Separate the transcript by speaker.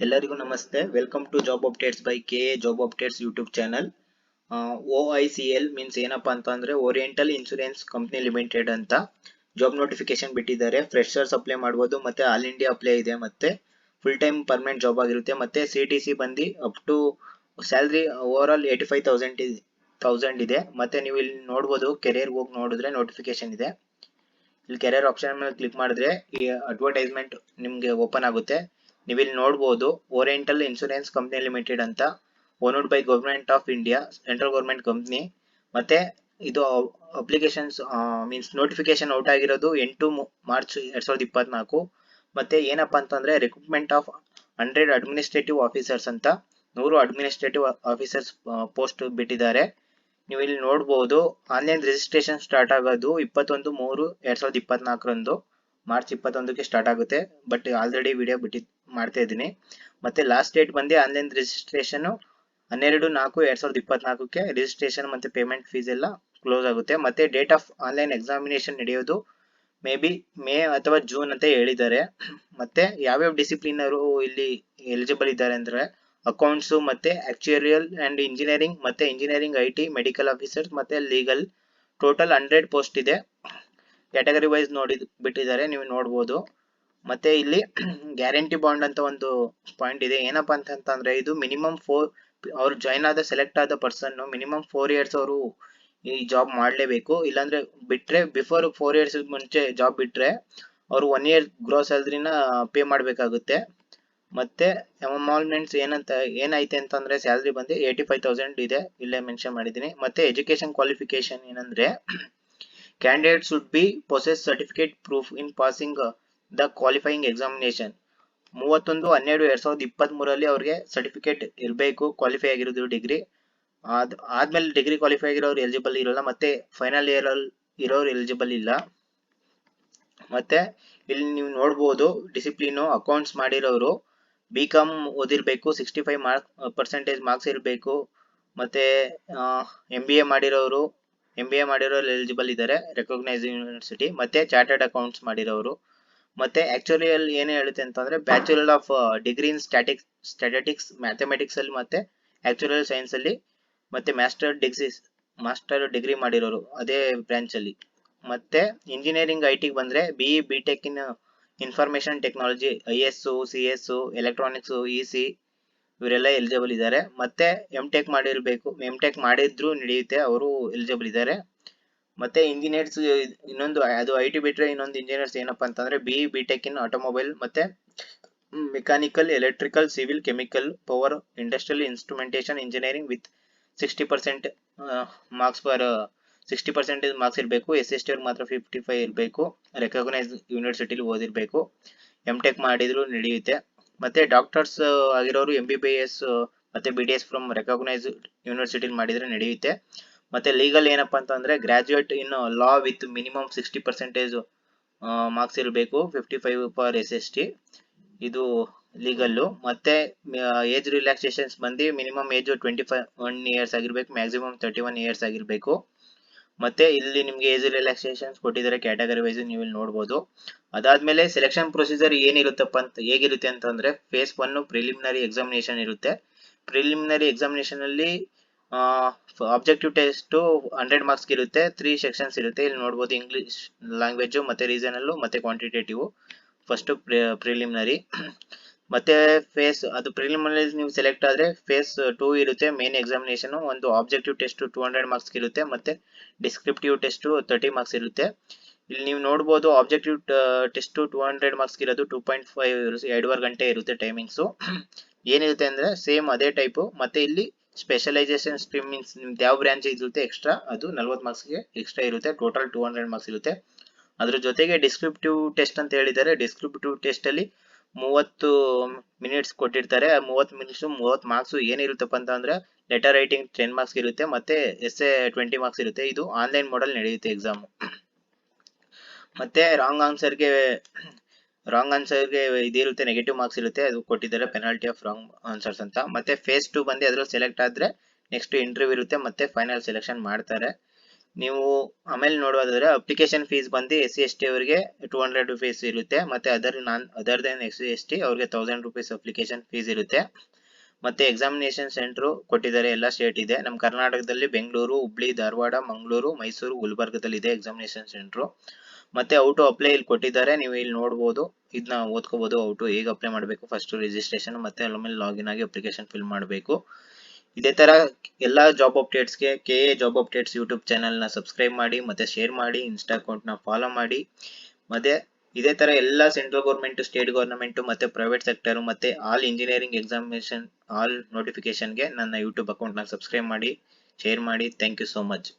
Speaker 1: ಎಲ್ಲರಿಗೂ ನಮಸ್ತೆ. Welcome to job updates by K A job updates YouTube channel O I C L means ಏನಪ್ಪಾ ಅಂತ ಅಂದ್ರೆ oriental insurance company limited ಅಂತ. Job notification ಬಿಟ್ಟಿದ್ದಾರೆ. Freshers apply ಮಾಡ್ಬೋದು, ಮತ್ತೆ ಆಲ್ ಇಂಡಿಯಾ ಅಪ್ಲೈ ಇದೆ, ಮತ್ತೆ ಫುಲ್ ಟೈಮ್ ಪರ್ಮನೆಂಟ್ ಜಾಬ್ ಆಗಿರುತ್ತೆ, ಮತ್ತೆ ಸಿ ಟಿ ಸಿ ಬಂದು up to salary over all eighty five thousand thousand ಇದೆ. ಮತ್ತೆ ನೀವು ಇಲ್ಲಿ ನೋಡ್ಬೋದು ಕೆರಿಯರ್ ಹೋಗಿ ನೋಡಿದ್ರೆ ನೋಟಿಫಿಕೇಶನ್ ಇದೆ. ಇಲ್ಲಿ ಕೆರಿಯರ್ ಆಪ್ಷನ್ ಮೇಲೆ ಕ್ಲಿಕ್ ಮಾಡಿದ್ರೆ ಈ ಅಡ್ವರ್ಟೈಸ್ಮೆಂಟ್ ನಿಮ್ಗೆ ಓಪನ್ ಆಗುತ್ತೆ. ನೀವು ಇಲ್ಲಿ ನೋಡ್ಬೋದು ಓರಿಯೆಂಟಲ್ ಇನ್ಶೂರೆನ್ಸ್ ಕಂಪ್ನಿ ಲಿಮಿಟೆಡ್ ಅಂತ owned by government of India central government company ಮತ್ತೆ ಇದು ಅಪ್ಲಿಕೇಶನ್ಸ್ ಮೀನ್ಸ್ ನೋಟಿಫಿಕೇಶನ್ ಔಟ್ ಆಗಿರೋದು ಎಂಟು ಮಾರ್ಚ್ ಎರಡ್ ಸಾವಿರದ ಇಪ್ಪತ್ನಾಲ್ಕು. ಮತ್ತೆ ಏನಪ್ಪಾ ಅಂತಂದ್ರೆ recruitment of hundred administrative officers ಅಂತ ನೂರು ಅಡ್ಮಿನಿಸ್ಟ್ರೇಟಿವ್ ಆಫೀಸರ್ಸ್ ಪೋಸ್ಟ್ ಬಿಟ್ಟಿದ್ದಾರೆ. ನೀವು ಇಲ್ಲಿ ನೋಡಬಹುದು ಆನ್ಲೈನ್ ರಿಜಿಸ್ಟ್ರೇಷನ್ ಸ್ಟಾರ್ಟ್ ಆಗೋದು ಇಪ್ಪತ್ತೊಂದು ಮೂರು ಎರಡ್ ಸಾವಿರದ ಇಪ್ಪತ್ನಾಲ್ಕರಂದು, ಮಾರ್ಚ್ ಇಪ್ಪತ್ತೊಂದಕ್ಕೆ ಸ್ಟಾರ್ಟ್ ಆಗುತ್ತೆ. ಬಟ್ ಆಲ್ರೆಡಿ ವಿಡಿಯೋ ಬಿಟ್ಟಿ ಮಾಡ್ತಾ ಇದ್ದೀನಿ. ಮತ್ತೆ ಲಾಸ್ಟ್ ಡೇಟ್ ಬಂದು ಆನ್ಲೈನ್ ರಿಜಿಸ್ಟ್ರೇಷನ್ ಹನ್ನೆರಡು ನಾಲ್ಕು ಎರಡ್ ಸಾವಿರದ ಇಪ್ಪತ್ನಾಲ್ಕಕ್ಕೆ ರಿಜಿಸ್ಟ್ರೇಷನ್ ಮತ್ತೆ ಪೇಮೆಂಟ್ ಫೀಸ್ ಎಲ್ಲ ಕ್ಲೋಸ್ ಆಗುತ್ತೆ. ಮತ್ತೆ ಡೇಟ್ ಆಫ್ ಆನ್ಲೈನ್ ಎಕ್ಸಾಮಿನೇಷನ್ ನಡೆಯೋದು ಮೇ ಬಿ ಮೇ ಅಥವಾ ಜೂನ್ ಅಂತ ಹೇಳಿದ್ದಾರೆ. ಮತ್ತೆ ಯಾವ್ಯಾವ ಅವರು ಇಲ್ಲಿ ಎಲಿಜಿಬಲ್ ಇದ್ದಾರೆ ಅಂದ್ರೆ ಅಕೌಂಟ್ಸ್ ಮತ್ತೆ ಆಕ್ಚುರಿಯಲ್ ಅಂಡ್ ಇಂಜಿನಿಯರಿಂಗ್ ಮತ್ತೆ engineering I T medical officers ಮತ್ತೆ ಲೀಗಲ್ ಟೋಟಲ್ ಹಂಡ್ರೆಡ್ ಪೋಸ್ಟ್ ಇದೆ. ಕ್ಯಾಟಗರಿ ವೈಸ್ ನೋಡಿ ಬಿಟ್ಟಿದ್ದಾರೆ, ನೀವು ನೋಡ್ಬೋದು. ಮತ್ತೆ ಇಲ್ಲಿ ಗ್ಯಾರಂಟಿ ಬಾಂಡ್ ಅಂತ ಒಂದು ಪಾಯಿಂಟ್ ಇದೆ. ಏನಪ್ಪಾ ಅಂತಂದ್ರೆ ಇದು ಮಿನಿಮಮ್ ಫೋರ್ ಅವ್ರು ಜಾಯ್ನ್ ಆದ ಸೆಲೆಕ್ಟ್ ಆದ ಪರ್ಸನ್ ಮಿನಿಮಮ್ ಫೋರ್ ಇಯರ್ಸ್ ಅವರು ಈ ಜಾಬ್ ಮಾಡಲೇಬೇಕು. ಇಲ್ಲಾಂದ್ರೆ ಬಿಟ್ರೆ ಬಿಫೋರ್ ಫೋರ್ ಇಯರ್ಸ್ ಮುಂಚೆ ಜಾಬ್ ಬಿಟ್ರೆ ಅವರು ಒನ್ ಇಯರ್ ಗ್ರೋ ಸ್ಯಾಲ್ರಿನ ಪೇ ಮಾಡಬೇಕಾಗುತ್ತೆ. ಮತ್ತೆ ಅಮಾಲ್ಮೆಂಟ್ಸ್ ಏನಂತ, ಏನೈತೆ ಅಂತಂದ್ರೆ ಸ್ಯಾಲ್ರಿ ಬಂದು ಏಯ್ಟಿ ಫೈವ್ ತೌಸಂಡ್ ಇದೆ. ಇಲ್ಲೇ ಮೆನ್ಷನ್ ಮಾಡಿದ್ದೀನಿ. ಮತ್ತೆ ಎಜುಕೇಶನ್ ಕ್ವಾಲಿಫಿಕೇಶನ್ ಏನಂದ್ರೆ candidate should be possess certificate proof in passing the qualifying examination. ಮೂವತ್ತೊಂದು, ಹನ್ನೆರಡು, ಎರಡ್ ಸಾವಿರದ ಇಪ್ಪತ್ತ್ ಮೂರಲ್ಲಿ ಅವ್ರಿಗೆ ಸರ್ಟಿಫಿಕೇಟ್ ಇರಬೇಕು, ಕ್ವಾಲಿಫೈ ಆಗಿರೋದು ಡಿಗ್ರಿ. ಅದ್ ಆದ್ಮೇಲೆ ಡಿಗ್ರಿ ಕ್ವಾಲಿಫೈ ಆಗಿರೋರು ಎಲಿಜಿಬಲ್ ಇರೋಲ್ಲ, ಮತ್ತೆ ಫೈನಲ್ ಇಯರ್ ಅಲ್ಲಿ ಇರೋರು ಎಲಿಜಿಬಲ್ ಇಲ್ಲ. ಮತ್ತೆ ಇಲ್ಲಿ ನೀವು ನೋಡ್ಬೋದು, ಡಿಸಿಪ್ಲಿನು, ಅಕೌಂಟ್ಸ್ ಮಾಡಿರೋರು ಬಿ ಕಾಮ್ ಓದಿರ್ಬೇಕು, sixty five mark, percentage marks ಇರಬೇಕು. ಮತ್ತೆ ಎಂ ಬಿ ಎ ಮಾಡಿರೋರು ಎಂ ಬಿ ಎ ಮಾಡಿರೋರು ಎಲಿಜಿಬಲ್ ಇದ್ದಾರೆ, ರೆಕಗ್ನೈಸ್ ಯೂನಿವರ್ಸಿಟಿ. ಮತ್ತೆ ಚಾರ್ಟರ್ಡ್ ಅಕೌಂಟ್ಸ್ ಮಾಡಿರೋರು. ಮತ್ತೆ ಆಕ್ಚುಲಿ ಅಲ್ಲಿ ಏನು ಹೇಳುತ್ತೆ ಅಂತಂದ್ರೆ bachelor of degree in statics statics mathematics ಅಲ್ಲಿ ಮತ್ತೆ ಆಕ್ಚುಲರ್ ಸೈನ್ಸ್ ಅಲ್ಲಿ ಮತ್ತೆ ಮಾಸ್ಟರ್ ಡಿಗ್ರಿ ಮಾಸ್ಟರ್ ಡಿಗ್ರಿ ಮಾಡಿರೋರು ಅದೇ ಬ್ರಾಂಚ್ ಅಲ್ಲಿ. ಮತ್ತೆ ಇಂಜಿನಿಯರಿಂಗ್ ಐ ಟಿಗೆ ಬಂದ್ರೆ B E B tech in information technology I S C S electronics E C ಇವರೆಲ್ಲ ಎಲಿಜಿಬಲ್ ಇದ್ದಾರೆ. ಮತ್ತೆ ಎಂ ಟೆಕ್ ಮಾಡಿರ್ಬೇಕು ಎಂ ಟೆಕ್ ಮಾಡಿದ್ರು ನಡೆಯುತ್ತೆ, ಅವರು ಎಲಿಜಿಬಲ್ ಇದ್ದಾರೆ. ಮತ್ತೆ ಇಂಜಿನಿಯರ್ಸ್, ಇನ್ನೊಂದು, ಅದು ಐ ಟಿ ಬಿಟ್ರೆ ಇನ್ನೊಂದು ಇಂಜಿನಿಯರ್ಸ್ ಏನಪ್ಪಾ ಅಂತಂದ್ರೆ B B tech in automobile ಮತ್ತೆ mechanical electrical civil chemical power industrial instrumentation engineering with sixty percent marks for sixty percentage marks ಇರಬೇಕು. ಎಸ್ ಎಸ್ ಟಿ ಅವ್ರಿಗೆ ಮಾತ್ರ ಫಿಫ್ಟಿ ಫೈವ್ ಇರಬೇಕು ರೆಕಗ್ನೈಸ್ ಯೂನಿವರ್ಸಿಟಿಲಿ ಓದಿರಬೇಕು. ಎಂ ಟೆಕ್ ಮಾಡಿದ್ರು ನಡೆಯುತ್ತೆ. ಮತ್ತೆ ಡಾಕ್ಟರ್ಸ್ ಆಗಿರೋರು ಎಂ ಬಿ ಬಿ ಎಸ್ ಮತ್ತೆ B D S from recognise ಯೂನಿವರ್ಸಿಟಿಲಿ ಮಾಡಿದ್ರೆ ನಡೆಯುತ್ತೆ. ಮತ್ತೆ ಲೀಗಲ್ ಏನಪ್ಪಾ ಅಂತಂದ್ರೆ graduate in law with minimum sixty percentage marks ಇರಬೇಕು fifty five per S S T ಇದು ಲೀಗಲ್ಲು ಮತ್ತೆ ಏಜ್ ರಿಲ್ಯಾಕ್ಸೇಷನ್ಸ್ ಬಂದು minimum age twenty five one years ಆಗಿರ್ಬೇಕು ಮ್ಯಾಕ್ಸಿಮಮ್ ತರ್ಟಿ ಒನ್ ಇಯರ್ಸ್ ಆಗಿರ್ಬೇಕು. ಮತ್ತೆ ಇಲ್ಲಿ ನಿಮ್ಗೆ ಏಜ್ ರಿಲ್ಯಾಕ್ಸೇಷನ್ಸ್ ಕೊಟ್ಟಿದ್ದಾರೆ ಕ್ಯಾಟಗರಿ ವೈಸ್ ನೀವು ಇಲ್ಲಿ ನೋಡ್ಬೋದು. ಅದಾದ್ಮೇಲೆ ಸೆಲೆಕ್ಷನ್ ಪ್ರೊಸೀಜರ್ ಏನಿರುತ್ತಪ್ಪ ಅಂತ, ಹೇಗಿರುತ್ತೆ ಅಂತಂದ್ರೆ ಫೇಸ್ ಒನ್ ಪ್ರಿಲಿಮಿನರಿ ಎಕ್ಸಾಮಿನೇಷನ್ ಇರುತ್ತೆ. ಪ್ರಿಲಿಮಿನರಿ ಎಕ್ಸಾಮಿನೇಷನ್ ಅಲ್ಲಿ ಆಬ್ಜೆಕ್ಟಿವ್ ಟೆಸ್ಟ್ ಹಂಡ್ರೆಡ್ ಮಾರ್ಕ್ಸ್ ಇರುತ್ತೆ ತ್ರೀ ಸೆಕ್ಷನ್ಸ್ ಇರುತ್ತೆ. ಇಲ್ಲಿ ನೋಡ್ಬೋದು ಇಂಗ್ಲಿಷ್ ಲ್ಯಾಂಗ್ವೇಜ್ ಮತ್ತೆ ರೀಸನಲ್ಲು ಮತ್ತೆ ಕ್ವಾಂಟಿಟೇಟಿವ್ ಫಸ್ಟ್ ಪ್ರಿಲಿಮಿನರಿ ಮತ್ತೆ ಫೇಸ್ ಅದು ಪ್ರಿಲಿಮಿನರಿ ನೀವು ಸೆಲೆಕ್ಟ್ ಆದ್ರೆ ಫೇಸ್ ಟೂ ಇರುತ್ತೆ ಮೇನ್ ಎಕ್ಸಾಮಿನೇಷನ್ ಒಂದು objective test two hundred marks ಇರುತ್ತೆ, ಮತ್ತೆ ಡಿಸ್ಕ್ರಿಪ್ಟಿವ್ ಟೆಸ್ಟ್ ತರ್ಟಿ ಮಾರ್ಕ್ಸ್ ಇರುತ್ತೆ. ಇಲ್ಲಿ ನೀವು ನೋಡ್ಬೋದು objective test two hundred marks ಇರೋದು ಟೂ ಪಾಯಿಂಟ್ ಫೈವ್ ಎರಡುವರೆ ಗಂಟೆ ಇರುತ್ತೆ ಟೈಮಿಂಗ್ಸು ಏನಿರುತ್ತೆ ಅಂದ್ರೆ ಸೇಮ್ ಅದೇ ಟೈಪು ಮತ್ತೆ ಇಲ್ಲಿ ಸ್ಪೆಷಲೈಸೇಷನ್ ಸ್ಟ್ರೀಮ್ ಮೀನ್ಸ್ ನಿಮ್ದು ಯಾವ ಬ್ರಾಂಚ್ ಇರುತ್ತೆ ಎಕ್ಸ್ಟ್ರಾ ಅದು ನಲ್ವತ್ತು ಮಾರ್ಕ್ಸ್ಗೆ ಎಕ್ಸ್ಟ್ರಾ ಇರುತ್ತೆ ಟೋಟಲ್ ಟೂ ಹಂಡ್ರೆಡ್ ಮಾರ್ಕ್ಸ್ ಇರುತ್ತೆ. ಅದ್ರ ಜೊತೆಗೆ ಡಿಸ್ಕ್ರಿಪ್ಟಿವ್ ಟೆಸ್ಟ್ ಅಂತ ಹೇಳಿದ್ದಾರೆ ಡಿಸ್ಕ್ರಿಪ್ಟಿವ್ ಟೆಸ್ಟ್ ಅಲ್ಲಿ ಮೂವತ್ತು ಮಿನಿಟ್ಸ್ ಕೊಟ್ಟಿರ್ತಾರೆ. ಮೂವತ್ತು ಮಿನಿಟ್ಸ್ ಮೂವತ್ತು ಮಾರ್ಕ್ಸ್ ಏನಿರುತ್ತಪ್ಪ ಅಂತ ಅಂದ್ರೆ ಲೆಟರ್ ರೈಟಿಂಗ್ ಟೆನ್ ಮಾರ್ಕ್ಸ್ ಇರುತ್ತೆ, ಮತ್ತೆ ಎಸ್ ಎ ಟ್ವೆಂಟಿ ಮಾರ್ಕ್ಸ್ ಇರುತ್ತೆ. ಇದು ಆನ್ಲೈನ್ ಮೋಡಲ್ ನಡೆಯುತ್ತೆ ಎಕ್ಸಾಮ್ ಮತ್ತೆ ರಾಂಗ್ ಆನ್ಸರ್ಗೆ ರಾಂಗ್ ಆನ್ಸರ್ಗೆ ಇದಿರುತ್ತೆ ನೆಗೆಟಿವ್ ಮಾರ್ಕ್ಸ್ ಇರುತ್ತೆ, ಅದು ಕೊಟ್ಟಿದ್ದಾರೆ ಪೆನಾಲ್ಟಿ ಆಫ್ ರಾಂಗ್ ಆನ್ಸರ್ಸ್ ಅಂತ. ಮತ್ತೆ ಫೇಸ್ ಟು ಬಂದು ಅದ್ರಲ್ಲಿ ಸೆಲೆಕ್ಟ್ ಆದ್ರೆ ನೆಕ್ಸ್ಟ್ ಇಂಟರ್ವ್ಯೂ ಇರುತ್ತೆ, ಮತ್ತೆ ಫೈನಲ್ ಸೆಲೆಕ್ಷನ್ ಮಾಡ್ತಾರೆ. ನೀವು ಆಮೇಲೆ ನೋಡೋದಾದ್ರೆ ಅಪ್ಲಿಕೇಶನ್ ಫೀಸ್ ಬಂದು ಎಸ್ ಸಿ ಎಸ್ ಟಿ ಅವರಿಗೆ ಟೂ ಹಂಡ್ರೆಡ್ ರುಪೀಸ್ ಇರುತ್ತೆ, ಮತ್ತೆ other non other than S C S T ಅವ್ರಿಗೆ ತೌಸಂಡ್ ರುಪೀಸ್ ಅಪ್ಲಿಕೇಶನ್ ಫೀಸ್ ಇರುತ್ತೆ. ಮತ್ತೆ ಎಕ್ಸಾಮಿನೇಷನ್ ಸೆಂಟ್ರು ಕೊಟ್ಟಿದ್ದಾರೆ, ಎಲ್ಲ ಸ್ಟೇಟ್ ಇದೆ. ನಮ್ಮ ಕರ್ನಾಟಕದಲ್ಲಿ ಬೆಂಗಳೂರು, ಹುಬ್ಳಿ, ಧಾರವಾಡ, ಮಂಗಳೂರು, ಮೈಸೂರು ಗುಲ್ಬರ್ಗದಲ್ಲಿ ಇದೆ ಎಕ್ಸಾಮಿನೇಷನ್ ಸೆಂಟ್ರು ಮತ್ತೆ ಔಟು ಅಪ್ಲೈ ಇಲ್ಲಿ ಕೊಟ್ಟಿದ್ದಾರೆ, ನೀವು ಇಲ್ಲಿ ನೋಡ್ಬೋದು. ಇದನ್ನ ಓದ್ಕೋಬಹುದು ಔಟು ಹೇಗೆ ಅಪ್ಲೈ ಮಾಡಬೇಕು ಫಸ್ಟ್ ರಿಜಿಸ್ಟ್ರೇಷನ್ ಮತ್ತೆ ಆಮೇಲೆ ಲಾಗಿನ್ ಆಗಿ ಅಪ್ಲಿಕೇಶನ್ ಫಿಲ್ ಮಾಡಬೇಕು. ಇದೇ ತರ ಎಲ್ಲ job ಅಪ್ಡೇಟ್ಸ್ಗೆ K A job updates YouTube ಚಾನಲ್ನ ಸಬ್ಸ್ಕ್ರೈಬ್ ಮಾಡಿ, ಮತ್ತೆ ಶೇರ್ ಮಾಡಿ ಇನ್ಸ್ಟಾ ಅಕೌಂಟ್ನ ಫಾಲೋ ಮಾಡಿ. ಮತ್ತೆ ಇದೇ ತರ ಎಲ್ಲ ಸೆಂಟ್ರಲ್ ಗೌರ್ಮೆಂಟ್ ಸ್ಟೇಟ್ ಗೌರ್ಮೆಂಟ್ ಮತ್ತೆ ಪ್ರೈವೇಟ್ ಸೆಕ್ಟರ್ ಮತ್ತೆ ಆಲ್ ಇಂಜಿನಿಯರಿಂಗ್ ಎಕ್ಸಾಮಿನೇಷನ್ ಆಲ್ ನೋಟಿಫಿಕೇಶನ್ಗೆ ನನ್ನ ಯೂಟ್ಯೂಬ್ ಅಕೌಂಟ್ನ ಸಬ್ಸ್ಕ್ರೈಬ್ ಮಾಡಿ ಶೇರ್ ಮಾಡಿ. Thank you so much